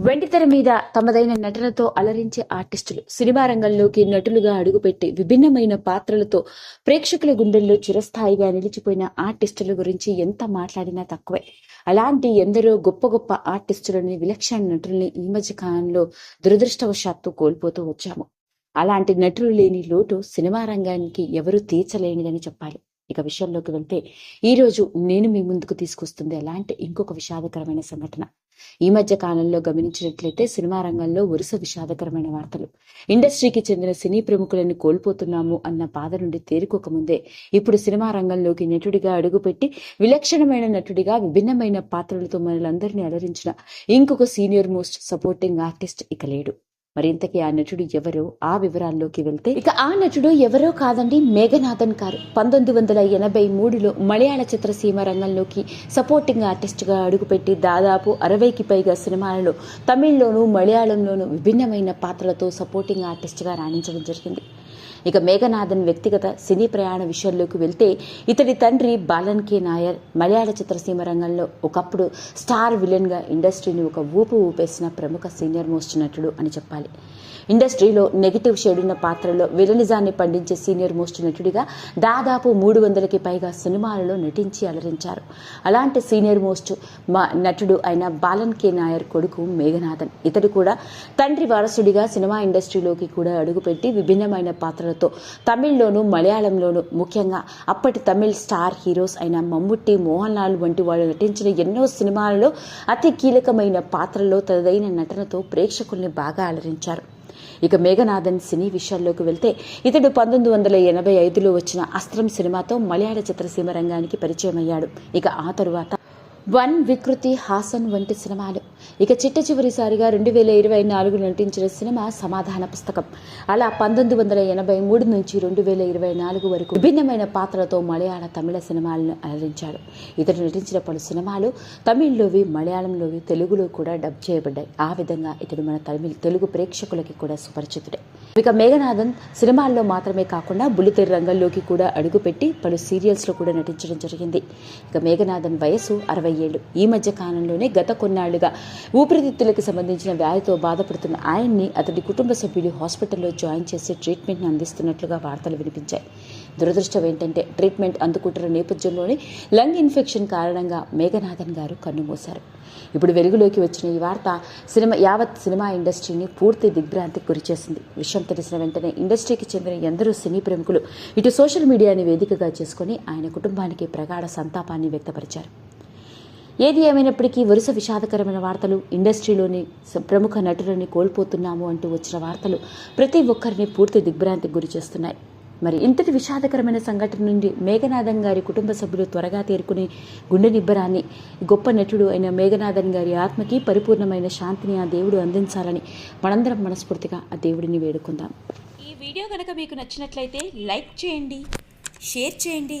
వెండితెర మీద తమదైన నటనతో అలరించే ఆర్టిస్టులు సినిమా రంగంలోకి నటులుగా అడుగుపెట్టి విభిన్నమైన పాత్రలతో ప్రేక్షకుల గుండెల్లో చిరస్థాయిగా నిలిచిపోయిన ఆర్టిస్టుల గురించి ఎంత మాట్లాడినా తక్కువే. అలాంటి ఎందరో గొప్ప గొప్ప ఆర్టిస్టులని విలక్షణ నటుల్ని ఈ మధ్య కాలంలో దురదృష్టవశాత్తు కోల్పోతూ వచ్చాము. అలాంటి నటులు లేని లోటు సినిమా రంగానికి ఎవరూ తీర్చలేనిదని చెప్పాలి. ఇక విషయంలోకి వెళ్తే ఈ రోజు నేను మీ ముందుకు తీసుకొస్తుంది అలాంటి ఇంకొక విషాదకరమైన సంఘటన. ఈ మధ్య కాలంలో గమనించినట్లయితే సినిమా రంగంలో వరుస విషాదకరమైన వార్తలు. ఇండస్ట్రీకి చెందిన సినీ ప్రముఖులను కోల్పోతున్నాము అన్న బాధ నుండి తేరుకోక ముందే ఇప్పుడు సినిమా రంగంలోకి నటుడిగా అడుగుపెట్టి విలక్షణమైన నటుడిగా విభిన్నమైన పాత్రలతో మనలందరినీ అలరించిన ఇంకొక సీనియర్ మోస్ట్ సపోర్టింగ్ ఆర్టిస్ట్ ఇక లేడు. మరింతకీ ఆ నటుడు ఎవరో ఆ వివరాల్లోకి వెళ్తే ఇక ఆ నటుడు ఎవరో కాదండి మేఘనాథన్ గారు. పంతొమ్మిది వందల ఎనభై మూడులో మలయాళ చిత్రసీమ రంగంలోకి సపోర్టింగ్ ఆర్టిస్ట్గా అడుగుపెట్టి దాదాపు అరవైకి పైగా సినిమాలలో తమిళ్ళోనూ మలయాళంలోనూ విభిన్నమైన పాత్రలతో సపోర్టింగ్ ఆర్టిస్ట్గా రాణించడం జరిగింది. ఇక మేఘనాథన్ వ్యక్తిగత సినీ ప్రయాణ విషయంలోకి వెళ్తే ఇతడి తండ్రి బాలన్ కే నాయర్ మలయాళ చిత్రసీమ రంగంలో ఒకప్పుడు స్టార్ విలన్గా ఇండస్ట్రీని ఒక ఊపు ఊపేసిన ప్రముఖ సీనియర్ మోస్ట్ నటుడు అని చెప్పాలి. ఇండస్ట్రీలో నెగిటివ్ షేడ్ ఉన్న పాత్రలో విలనిజాన్ని పండించే సీనియర్ మోస్ట్ నటుడిగా దాదాపు మూడు వందలకి పైగా సినిమాలలో నటించి అలరించారు. అలాంటి సీనియర్ మోస్ట్ మా నటుడు అయిన బాలన్ కే నాయర్ కొడుకు మేఘనాథన్. ఇతడు కూడా తండ్రి వారసుడిగా సినిమా ఇండస్ట్రీలోకి కూడా అడుగుపెట్టి విభిన్నమైన పాత్రలతో. తమిళ్ళోను మలయాళంలోను ముఖ్యంగా అప్పటి తమిళ్ స్టార్ హీరోస్ అయిన మమ్ముట్టి మోహన్ లాల్ వంటి వాళ్ళు నటించిన ఎన్నో సినిమాలలో అతి కీలకమైన పాత్రలో తనదైన నటనతో ప్రేక్షకుల్ని బాగా అలరించారు. ఇక మేఘనాథన్ సినీ విషయాల్లోకి వెళ్తే ఇతడు పంతొమ్మిది వందల ఎనభై ఐదులో వచ్చిన అస్త్రం సినిమాతో మలయాళ చిత్రసీమ రంగానికి పరిచయం అయ్యాడు ఇక ఆ తరువాత వన్ వికృతి హాసన్ వంటి సినిమాలు. ఇక చిట్ట చివరిసారిగా రెండు వేల ఇరవై నాలుగు నటించిన సినిమా సమాధాన పుస్తకం. అలా పంతొమ్మిది వందల ఎనభై మూడు నుంచి రెండు వేల ఇరవై నాలుగు వరకు విభిన్నమైన పాత్రలతో మలయాళ తమిళ సినిమాలను అలరించాడు. ఇతడు నటించిన పలు సినిమాలు తమిళ్ళోవి మలయాళంలోవి తెలుగులో కూడా డబ్ చేయబడ్డాయి. ఆ విధంగా ఇతడు మన తమిళ తెలుగు ప్రేక్షకులకి కూడా సుపరిచితుడే. ఇక మేఘనాథన్ సినిమాల్లో మాత్రమే కాకుండా బుల్లితెర రంగంలోకి కూడా అడుగుపెట్టి పలు సీరియల్స్లో కూడా నటించడం జరిగింది. ఇక మేఘనాథన్ వయసు అరవై అయ్యాడు ఈ మధ్య కాలంలోనే గత కొన్నాళ్ళుగా ఊపిరితిత్తులకు సంబంధించిన వ్యాధితో బాధపడుతున్న ఆయన్ని అతడి కుటుంబ సభ్యులు హాస్పిటల్లో జాయిన్ చేసి ట్రీట్మెంట్ను అందిస్తున్నట్లుగా వార్తలు వినిపించాయి. దురదృష్టం ఏంటంటే ట్రీట్మెంట్ అందుకుంటున్న నేపథ్యంలోనే లంగ్ ఇన్ఫెక్షన్ కారణంగా మేఘనాథన్ గారు కన్నుమూశారు ఇప్పుడు వెలుగులోకి వచ్చిన ఈ వార్త సినిమా యావత్ సినిమా ఇండస్ట్రీని పూర్తి దిగ్భ్రాంతికి గురిచేసింది. విషయం తెలిసిన వెంటనే ఇండస్ట్రీకి చెందిన ఎందరో సినీ ప్రముఖులు ఇటు సోషల్ మీడియాని వేదికగా చేసుకుని ఆయన కుటుంబానికి ప్రగాఢ సంతాపాన్ని వ్యక్తపరిచారు. ఏది ఏమైనప్పటికీ వరుస విషాదకరమైన వార్తలు ఇండస్ట్రీలోని ప్రముఖ నటులని కోల్పోతున్నాము అంటూ వచ్చిన వార్తలు ప్రతి ఒక్కరిని పూర్తి దిగ్భ్రాంతికి గురి చేస్తున్నాయి. మరి ఇంతటి విషాదకరమైన సంఘటన నుండి మేఘనాథన్ గారి కుటుంబ సభ్యులు త్వరగా తేరుకుని గుండె నిబ్బరాన్ని గొప్ప నటుడు అయిన మేఘనాథన్ గారి ఆత్మకి పరిపూర్ణమైన శాంతిని ఆ దేవుడు అందించాలని మనందరం మనస్ఫూర్తిగా ఆ దేవుడిని వేడుకుందాం. ఈ వీడియో కనుక మీకు నచ్చినట్లయితే లైక్ చేయండి షేర్ చేయండి.